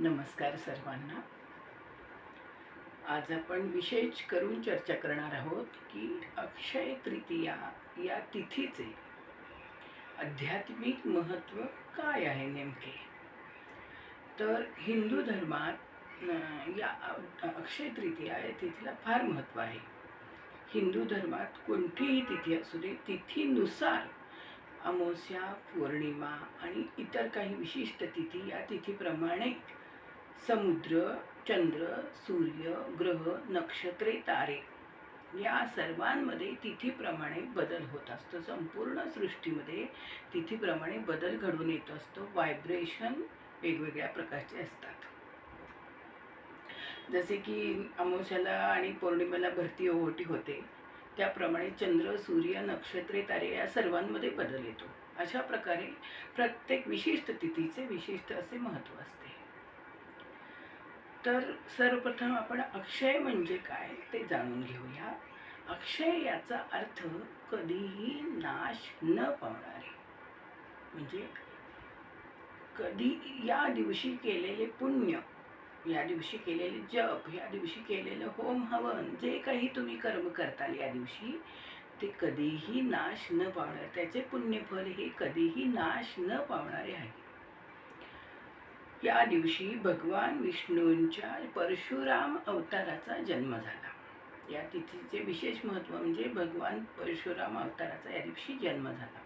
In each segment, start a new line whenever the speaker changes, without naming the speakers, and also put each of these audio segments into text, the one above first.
नमस्कार सर्वांना. आज आपण विशेष करून चर्चा करणार आहोत की अक्षय तृतीया या तिथीचे आध्यात्मिक महत्त्व काय आहे नेमके? तर हिंदू धर्मात या अक्षय तृतीया या तिथीला फार महत्त्व आहे. हिंदू धर्मात कोणतीही तिथी असू दे तिथीनुसार अमावस्या पौर्णिमा आणि इतर काही विशिष्ट तिथी या तिथीप्रमाणे समुद्र चंद्र सूर्य ग्रह नक्षत्रे तारे या सर्वांमध्ये तिथीप्रमाणे बदल होत असतो. संपूर्ण सृष्टीमध्ये तिथीप्रमाणे बदल घडून येत असतो. व्हायब्रेशन वेगवेगळ्या प्रकारचे असतात. जसे की अमावस्याला आणि पौर्णिमेला भरती ओहोटी होते. त्याप्रमाणे चंद्र सूर्य नक्षत्रे तारे या सर्वांमध्ये बदल येतो. अशा प्रकारे प्रत्येक विशिष्ट तिथीचे विशिष्ट असे महत्त्व असते. तर सर्वप्रथम आपण अक्षय म्हणजे काय ते जाणून घेऊया. अक्षय याचा अर्थ कधीही नाश न पावणारे. म्हणजे कधी या दिवशी केलेले पुण्य या दिवशी केलेले जप या दिवशी केलेलं होम हवन जे काही तुम्ही कर्म करताल या दिवशी ते कधीही नाश न पावणार. त्याचे पुण्यफल हे कधीही नाश न पावणारे आहे. या दिवशी भगवान विष्णूंच्या परशुराम अवताराचा जन्म झाला. या तिथीचे विशेष महत्त्व म्हणजे भगवान परशुराम अवताराचा या दिवशी जन्म झाला.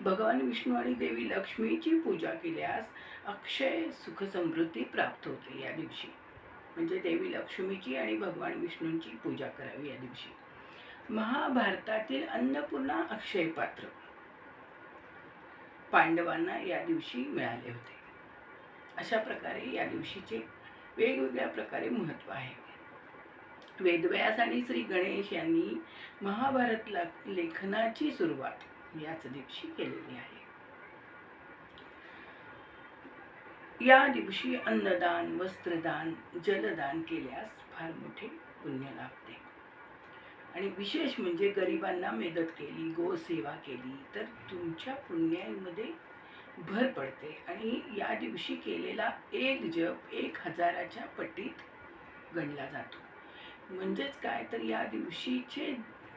भगवान विष्णू आणि देवी लक्ष्मीची पूजा केल्यास अक्षय सुख समृद्धी प्राप्त होते या दिवशी. म्हणजे देवी लक्ष्मीची आणि भगवान विष्णूंची पूजा करावी या दिवशी. महाभारतातील अन्नपूर्णा अक्षय पात्र पांडवांना या दिवशी मिळाले होते. अशा प्रकारे या दिवशीचे वेगवेगळ्या प्रकारे महत्त्व आहे. वेदव्यास आणि श्री गणेश यांनी महाभारत लेखनाची सुरुवात याच दिवशी केलेली आहे. या दिवशी अन्नदान वस्त्रदान जलदान केल्यास फार मोठे पुण्य लाभते. आणि विशेष म्हणजे गरिबांना मदत केली गोसेवा केली तर तुमच्या पुण्यामध्ये भर पडते. आणि या दिवशी केलेला एक जप एक हजाराच्या पटीत गणला जातो. म्हणजेच काय? तर या दिवशीचे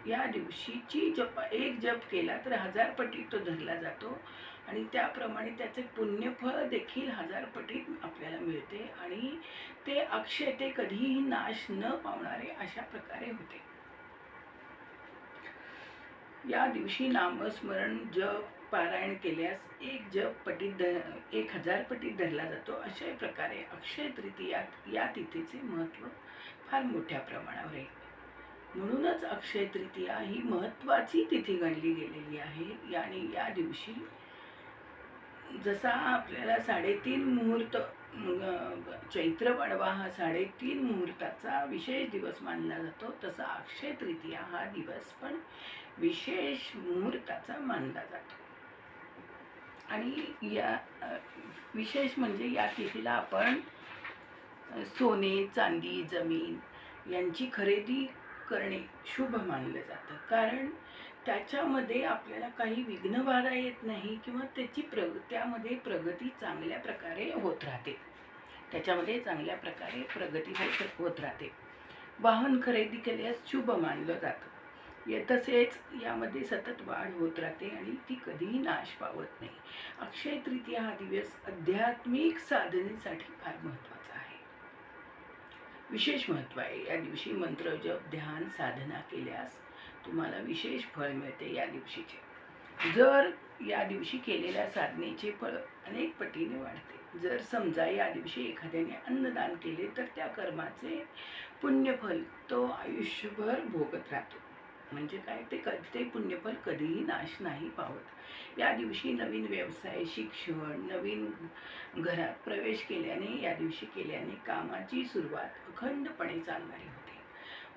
या दिवशीची जप एक जप केला तर हजार पटीत तो धरला जातो. आणि त्याप्रमाणे त्याचे पुण्यफळ देखील हजार पटीत आपल्याला मिळते. आणि ते अक्षय ते कधीही नाश न पावणारे अशा प्रकारे होते. या दिवशी नामस्मरण जप पारायण केल्यास एक जप पटीत ध एक हजार पटीत धरला जातो. अशा प्रकारे अक्षय तृतीयात या तिथीचे महत्त्व फार मोठ्या प्रमाणावर आहे. म्हणूनच अक्षय तृतीया ही महत्त्वाची तिथी गणली गेलेली आहे. आणि या दिवशी जसा आपल्याला साडेतीन मुहूर्त चैत्र पाडवा हा साडेतीन मुहूर्ताचा विशेष दिवस मानला जातो तसा अक्षय तृतीया हा दिवस पण विशेष मुहूर्ताचा मानला जातो. आणि या विशेष म्हणजे या तिथीला आपण सोने चांदी जमीन यांची खरेदी करणे शुभ मानलं जातं. कारण त्याच्यामध्ये आपल्याला काही विघ्न बाधा येत नाही किंवा त्याची प्रग त्यामध्ये प्रगती चांगल्या प्रकारे होत राहते. त्याच्यामध्ये चांगल्या प्रकारे प्रगती होत होत राहते. वाहन खरेदी केल्यास शुभ मानलं जातं. तसेच यामध्ये सतत वाढ होत राहते आणि ती कधीही नाश पावत नाही. अक्षय तृतीया हा दिवस आध्यात्मिक साधनेसाठी फार महत्त्वाचा आहे. विशेष महत्त्व आहे. या दिवशी मंत्र जप ध्यान साधना केल्यास तुम्हाला विशेष फळ मिळते या दिवशीचे. जर या दिवशी केलेल्या साधनेचे फळ अनेक पटीने वाढते. जर समजा या दिवशी एखाद्याने अन्नदान केले तर त्या कर्माचे पुण्यफल तो आयुष्यभर भोगत राहतो. म्हणजे काय? ते कधी ते पुण्यफल कधीही नाश नाही पावत. या दिवशी नवीन व्यवसाय शिक्षण नवीन घरात प्रवेश केल्याने या दिवशी केल्याने कामाची सुरुवात अखंडपणे चालणारी होते.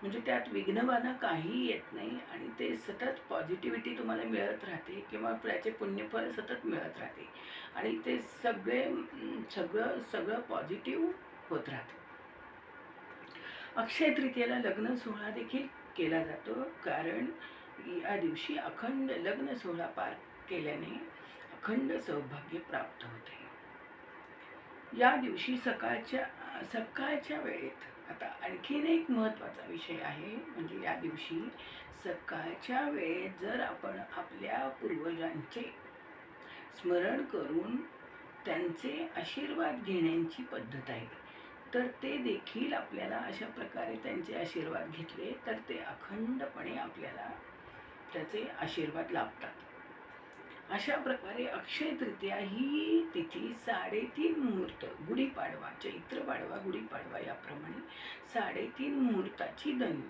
म्हणजे त्यात विघ्नबाधा काही येत नाही आणि ते सतत पॉझिटिव्हिटी तुम्हाला मिळत राहते किंवा त्याचे पुण्यफल सतत मिळत राहते. आणि ते सगळे सगळं सगळं पॉझिटिव्ह होत राहतं. अक्षय तृतीयेला लग्न सोहळा देखील केला जातो. कारण या दिवशी अखंड लग्न सोहळा पार केल्याने अखंड सौभाग्य प्राप्त होते. या दिवशी सकाळच्या सकाळच्या वेळेत आता आणखीन एक महत्त्वाचा विषय आहे म्हणजे या दिवशी सकाळच्या वेळेत जर आपण आपल्या पूर्वजांचे स्मरण करून त्यांचे आशीर्वाद घेण्याची पद्धत आहे. तर ते देखील आपल्याला अशा प्रकारे त्यांचे आशीर्वाद घेतले तर ते अखंडपणे आपल्याला त्याचे आशीर्वाद लाभतात. अशा प्रकारे अक्षय तृतीया ही तिथी साडेतीन मुहूर्त गुढीपाडवा चैत्र पाडवा गुढीपाडवा याप्रमाणे साडेतीन मुहूर्ताची दन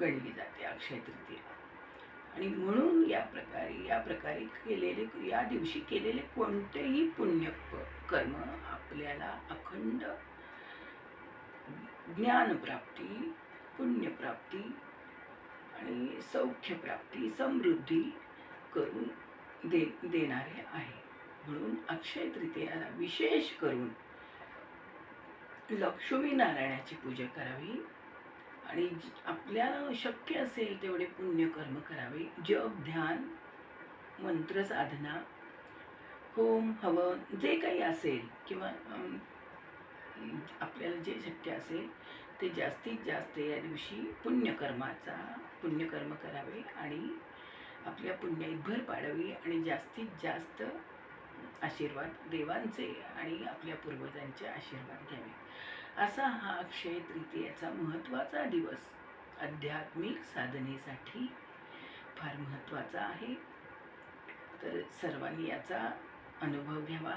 गणली जाते अक्षय तृतीया आणि म्हणून या प्रकारे या प्रकारे केलेले या दिवशी केलेले कोणतेही पुण्य कर्म आपल्याला अखंड ज्ञानप्राप्ती पुण्यप्राप्ती आणि सौख्यप्राप्ती समृद्धी करून दे देणारे आहे. म्हणून अक्षय तृतीयाला विशेष करून लक्ष्मी नारायणाची पूजा करावी आणि आपल्याला शक्य असेल तेवढे पुण्यकर्म करावे. जप ध्यान मंत्र साधना होम हवन जे काही असेल किंवा आपल्याला जे शक्य असेल ते जास्तीत जास्त या दिवशी पुण्यकर्माचा पुण्यकर्म करावे आणि आपल्या पुण्यात भर पाडावी आणि जास्तीत जास्त आशीर्वाद देवांचे आणि आपल्या पूर्वजांचे आशीर्वाद घ्यावे. असा हा अक्षय तृतीयाचा महत्त्वाचा दिवस आध्यात्मिक साधनेसाठी फार महत्त्वाचा आहे. तर सर्वांनी याचा अनुभव घ्यावा.